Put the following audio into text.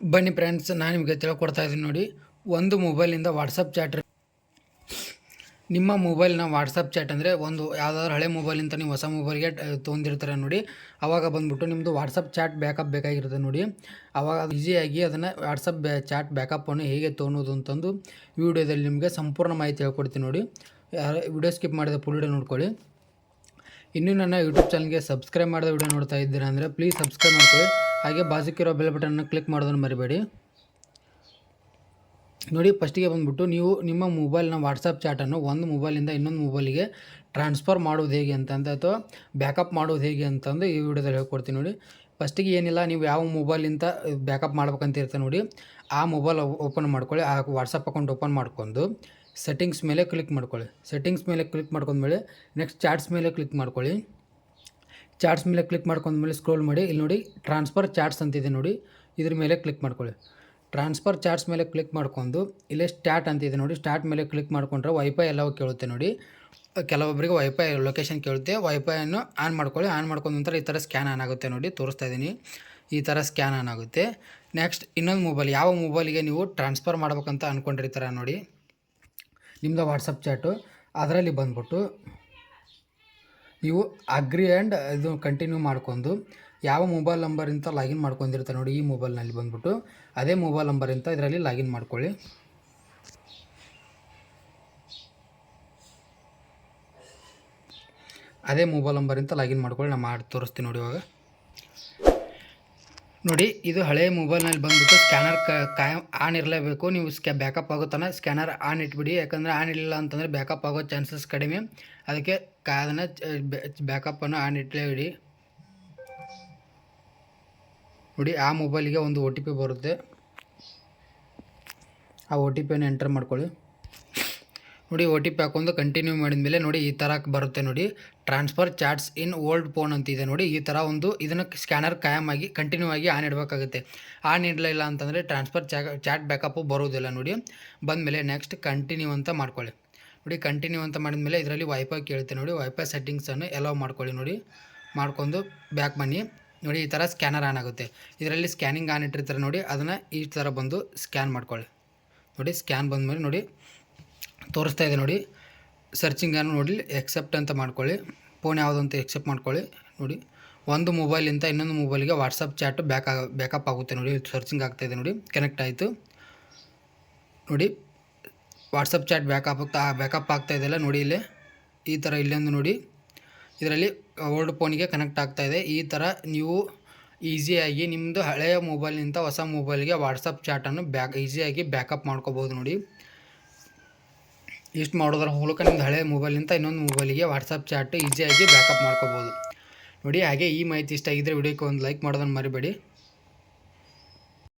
ಬನ್ನಿ ಫ್ರೆಂಡ್ಸ್ ನಾನು ನಿಮಗೆ ತಿಳ್ಕೊಡ್ತಾ ಇದ್ದೀನಿ ನೋಡಿ. ಒಂದು ಮೊಬೈಲಿಂದ ವಾಟ್ಸಪ್ ಚಾಟ್ ನಿಮ್ಮ ಮೊಬೈಲ್ನ ವಾಟ್ಸಪ್ ಚಾಟ್ ಅಂದರೆ ಒಂದು ಯಾವುದಾದ್ರು ಹಳೆ ಮೊಬೈಲಿಂದ ನೀವು ಹೊಸ ಮೊಬೈಲ್ಗೆ ತೊಗೊಂಡಿರ್ತಾರೆ ನೋಡಿ. ಆವಾಗ ಬಂದುಬಿಟ್ಟು ನಿಮ್ಮದು ವಾಟ್ಸಪ್ ಚಾಟ್ ಬ್ಯಾಕಪ್ ಬೇಕಾಗಿರುತ್ತೆ ನೋಡಿ. ಆವಾಗ ಈಸಿಯಾಗಿ ಅದನ್ನು ವಾಟ್ಸಪ್ ಬ್ಯಾ ಚಾಟ್ ಬ್ಯಾಕಪ್ಪನ್ನು ಹೇಗೆ ತೊಗೊಳೋದು ಅಂತಂದು ವಿಡಿಯೋದಲ್ಲಿ ನಿಮಗೆ ಸಂಪೂರ್ಣ ಮಾಹಿತಿ ಹೇಳ್ಕೊಡ್ತೀನಿ ನೋಡಿ. ವಿಡಿಯೋ ಸ್ಕಿಪ್ ಮಾಡಿದ ಫುಲ್ ವಿಡಿಯೋ ನೋಡ್ಕೊಳ್ಳಿ. ಇನ್ನೂ ನನ್ನ ಯೂಟ್ಯೂಬ್ ಚಾನಲ್ಗೆ ಸಬ್ಸ್ಕ್ರೈಬ್ ಮಾಡಿದ ವಿಡಿಯೋ ನೋಡ್ತಾ ಇದ್ದೀರಾ ಅಂದರೆ ಪ್ಲೀಸ್ ಸಬ್ಸ್ಕ್ರೈಬ್ ಮಾಡ್ಕೊಳ್ಳಿ. ಹಾಗೆ ಬಾಜುಕಿರೋ ಬೆಲ್ ಬಟನ್ನ ಕ್ಲಿಕ್ ಮಾಡೋದನ್ನು ಮರಿಬೇಡಿ. ನೋಡಿ ಫಸ್ಟಿಗೆ ಬಂದುಬಿಟ್ಟು ನೀವು ನಿಮ್ಮ ಮೊಬೈಲ್ನ ವಾಟ್ಸಪ್ ಚಾಟನ್ನು ಒಂದು ಮೊಬೈಲಿಂದ ಇನ್ನೊಂದು ಮೊಬೈಲಿಗೆ ಟ್ರಾನ್ಸ್ಫರ್ ಮಾಡೋದು ಹೇಗೆ ಅಂತಂದು ಅಥವಾ ಬ್ಯಾಕಪ್ ಮಾಡೋದು ಹೇಗೆ ಅಂತಂದು ಈ ವಿಡಿಯೋದಲ್ಲಿ ಹೇಳ್ಕೊಡ್ತೀನಿ ನೋಡಿ. ಫಸ್ಟಿಗೆ ಏನಿಲ್ಲ, ನೀವು ಯಾವ ಮೊಬೈಲಿಂದ ಬ್ಯಾಕಪ್ ಮಾಡ್ಬೇಕಂತ ಇರ್ತದೆ ನೋಡಿ. ಆ ಮೊಬೈಲ್ ಓಪನ್ ಮಾಡ್ಕೊಳ್ಳಿ, ಆ ವಾಟ್ಸಪ್ ಅಕೌಂಟ್ ಓಪನ್ ಮಾಡ್ಕೊಂಡು ಸೆಟ್ಟಿಂಗ್ಸ್ ಮೇಲೆ ಕ್ಲಿಕ್ ಮಾಡ್ಕೊಳ್ಳಿ. ಸೆಟ್ಟಿಂಗ್ಸ್ ಮೇಲೆ ಕ್ಲಿಕ್ ಮಾಡ್ಕೊಂಡ್ಮೇಲೆ ನೆಕ್ಸ್ಟ್ ಚಾಟ್ಸ್ ಮೇಲೆ ಕ್ಲಿಕ್ ಮಾಡ್ಕೊಳ್ಳಿ. ಚಾಟ್ಸ್ ಮೇಲೆ ಕ್ಲಿಕ್ ಮಾಡ್ಕೊಂಡ್ಮೇಲೆ ಸ್ಕ್ರೋಲ್ ಮಾಡಿ, ಇಲ್ಲಿ ನೋಡಿ ಟ್ರಾನ್ಸ್ಫರ್ ಚಾಟ್ಸ್ ಅಂತಿದೆ ನೋಡಿ, ಇದ್ರ ಮೇಲೆ ಕ್ಲಿಕ್ ಮಾಡ್ಕೊಳ್ಳಿ. ಟ್ರಾನ್ಸ್ಫರ್ ಚಾರ್ಟ್ಸ್ ಮೇಲೆ ಕ್ಲಿಕ್ ಮಾಡ್ಕೊಂಡು, ಇಲ್ಲೇ ಸ್ಟಾರ್ಟ್ ಅಂತಿದೆ ನೋಡಿ ಸ್ಟಾರ್ಟ್ ಮೇಲೆ ಕ್ಲಿಕ್ ಮಾಡ್ಕೊಂಡ್ರೆ ವೈಫೈ ಎಲ್ಲವೂ ಕೇಳುತ್ತೆ ನೋಡಿ. ಕೆಲವೊಬ್ಬರಿಗೆ ವೈಫೈ ಲೊಕೇಶನ್ ಕೇಳುತ್ತೆ ವೈಫೈಯನ್ನು ಆನ್ ಮಾಡ್ಕೊಳ್ಳಿ ಆನ್ ಮಾಡ್ಕೊಂಡ ನಂತರ ಈ ಥರ ಸ್ಕ್ಯಾನ್ ಆನ್ ಆಗುತ್ತೆ ನೋಡಿ, ತೋರಿಸ್ತಾ ಇದ್ದೀನಿ. ಈ ಥರ ಸ್ಕ್ಯಾನ್ ಆನ್ ಆಗುತ್ತೆ. ನೆಕ್ಸ್ಟ್ ಇನ್ನೊಂದು ಮೊಬೈಲ್ ಯಾವ ಮೊಬೈಲಿಗೆ ನೀವು ಟ್ರಾನ್ಸ್ಫರ್ ಮಾಡ್ಬೇಕಂತ ಅಂದ್ಕೊಂಡಿರ್ತೀರ ನೋಡಿ ನಿಮ್ಮದು ವಾಟ್ಸಪ್ ಚಾಟು ಅದರಲ್ಲಿ ಬಂದ್ಬಿಟ್ಟು ನೀವು ಅಗ್ರಿ ಆ್ಯಂಡ್ ಇದು ಕಂಟಿನ್ಯೂ ಮಾಡ್ಕೊಂಡು ಯಾವ ಮೊಬೈಲ್ ನಂಬರಿಂದ ಲಾಗಿನ್ ಮಾಡ್ಕೊಂಡಿರ್ತಾರೆ ನೋಡಿ ಈ ಮೊಬೈಲ್ನಲ್ಲಿ ಬಂದುಬಿಟ್ಟು. ಅದೇ ಮೊಬೈಲ್ ನಂಬರಿಂದ ಇದರಲ್ಲಿ ಲಾಗಿನ್ ಮಾಡ್ಕೊಳ್ಳಿ. ಅದೇ ಮೊಬೈಲ್ ನಂಬರಿಂದ ಲಾಗಿನ್ ಮಾಡ್ಕೊಳ್ಳಿ ನಾನು ಮಾಡಿ ತೋರಿಸ್ತೀನಿ ನೋಡಿ ಇವಾಗ. ನೋಡಿ, ಇದು ಹಳೆಯ ಮೊಬೈಲ್ನಲ್ಲಿ ಬಂದ್ಬಿಟ್ಟು ಸ್ಕ್ಯಾನರ್ ಕಾಯಂ ಆನ್ ಇರಲೇಬೇಕು. ನೀವು ಸ್ಕ್ಯಾ ಬ್ಯಾಕಪ್ ಆಗೋ ತನಕ ಸ್ಕ್ಯಾನರ್ ಆನ್ ಇಟ್ಬಿಡಿ. ಯಾಕಂದರೆ ಆನ್ ಇರಲಿಲ್ಲ ಅಂತಂದರೆ ಬ್ಯಾಕಪ್ ಆಗೋ ಚಾನ್ಸಸ್ ಕಡಿಮೆ. ಅದಕ್ಕೆ ಕಾ, ಅದನ್ನು ಬ್ಯಾಕಪ್ಪನ್ನು ಆನ್ ಇಟ್ಲೇಬಿಡಿ ನೋಡಿ, ಆ ಮೊಬೈಲಿಗೆ ಒಂದು ಒ ಬರುತ್ತೆ. ಆ ಒ ಟಿ ಪಿಯನ್ನು ಎಂಟರ್ ಮಾಡ್ಕೊಳ್ಳಿ. ನೋಡಿ ಒ ಟಿ ಪಿ ಹಾಕೊಂಡು ಕಂಟಿನ್ಯೂ ಮಾಡಿದ ಮೇಲೆ ನೋಡಿ ಈ ಥರ ಬರುತ್ತೆ ನೋಡಿ. Transfer chats in old phone ಅಂತಿದೆ ನೋಡಿ. ಈ ಥರ ಒಂದು ಇದನ್ನು ಸ್ಕ್ಯಾನರ್ ಕಾಯಮ್ ಆಗಿ ಕಂಟಿನ್ಯೂ ಆಗಿ ಆನ್ ಇಡಬೇಕಾಗುತ್ತೆ. ಆನ್ ಇಡಲಿಲ್ಲ ಅಂತಂದರೆ ಟ್ರಾನ್ಸ್ಫರ್ ಚಾಟ್ ಬ್ಯಾಕಪ್ಪು ಬರೋದಿಲ್ಲ ನೋಡಿ. ಬಂದಮೇಲೆ ನೆಕ್ಸ್ಟ್ ಕಂಟಿನ್ಯೂ ಅಂತ ಮಾಡ್ಕೊಳ್ಳಿ. ನೋಡಿ ಕಂಟಿನ್ಯೂ ಅಂತ ಮಾಡಿದ್ಮೇಲೆ ಇದರಲ್ಲಿ ವೈಫೈ ಕೇಳುತ್ತೆ ನೋಡಿ. ವೈಫೈ ಸೆಟ್ಟಿಂಗ್ಸನ್ನು ಎಲೋ ಮಾಡ್ಕೊಳ್ಳಿ ನೋಡಿ. ಮಾಡ್ಕೊಂಡು ಬ್ಯಾಕ್ ಬನ್ನಿ. ನೋಡಿ ಈ ಥರ ಸ್ಕ್ಯಾನರ್ ಆನ್ ಆಗುತ್ತೆ. ಇದರಲ್ಲಿ ಸ್ಕ್ಯಾನಿಂಗ್ ಆನ್ ಇಟ್ಟಿರ್ತಾರೆ ನೋಡಿ. ಅದನ್ನು ಈ ಥರ ಬಂದು ಸ್ಕ್ಯಾನ್ ಮಾಡ್ಕೊಳ್ಳಿ. ನೋಡಿ ಸ್ಕ್ಯಾನ್ ಬಂದಮೇಲೆ ನೋಡಿ. ತೋರಿಸ್ತಾ ಇದೆ ನೋಡಿ. ಸರ್ಚಿಂಗನ್ನು ನೋಡಿ ಎಕ್ಸೆಪ್ಟ್ ಅಂತ ಮಾಡ್ಕೊಳ್ಳಿ. ಫೋನ್ ಯಾವುದು ಅಂತ ಎಕ್ಸೆಪ್ಟ್ ಮಾಡ್ಕೊಳ್ಳಿ, ನೋಡಿ. ಒಂದು ಮೊಬೈಲಿಂದ ಇನ್ನೊಂದು ಮೊಬೈಲಿಗೆ ವಾಟ್ಸಪ್ ಚಾಟು ಬ್ಯಾಕ್ ಆಗ ಬ್ಯಾಕಪ್ ಆಗುತ್ತೆ ನೋಡಿ. ಸರ್ಚಿಂಗ್ ಆಗ್ತಾ ಇದೆ ನೋಡಿ ಕನೆಕ್ಟ್ ಆಯಿತು. ನೋಡಿ ವಾಟ್ಸಪ್ ಚಾಟ್ ಬ್ಯಾಕಪ್ ಆಗ್ತಾ ಬ್ಯಾಕಪ್ ಆಗ್ತಾ ಇದೆಯಲ್ಲ ನೋಡಿ ಇಲ್ಲಿ. ಈ ಥರ ಇಲ್ಲೊಂದು ನೋಡಿ. ಇದರಲ್ಲಿ ಓಲ್ಡ್ ಫೋನಿಗೆ ಕನೆಕ್ಟ್ ಆಗ್ತಾ ಇದೆ. ಈ ಥರ ನೀವು ಈಸಿಯಾಗಿ ನಿಮ್ಮದು ಹಳೆಯ ಮೊಬೈಲ್ನಿಂದ ಹೊಸ ಮೊಬೈಲ್ಗೆ ವಾಟ್ಸಪ್ ಚಾಟನ್ನು ಬ್ಯಾಕ್ ಈಸಿಯಾಗಿ ಬ್ಯಾಕಪ್ ಮಾಡ್ಕೋಬೋದು ನೋಡಿ. ಇಷ್ಟು ಮಾಡೋದ್ರ ಮೂಲಕ ನಿಮ್ಮದು ಹಳೆ ಮೊಬೈಲಿಂದ ಇನ್ನೊಂದು ಮೊಬೈಲಿಗೆ ವಾಟ್ಸಪ್ ಚಾಟ್ ಈಸಿಯಾಗಿ ಬ್ಯಾಕಪ್ ಮಾಡ್ಕೋಬೋದು. ನೋಡಿ, ಹಾಗೆ ಈ ಮಾಹಿತಿ ಇಷ್ಟ ಆಗಿದ್ದರೆ ವಿಡಿಯೋಕ್ಕೆ ಒಂದು ಲೈಕ್ ಮಾಡೋದನ್ನು ಮರಿಬೇಡಿ.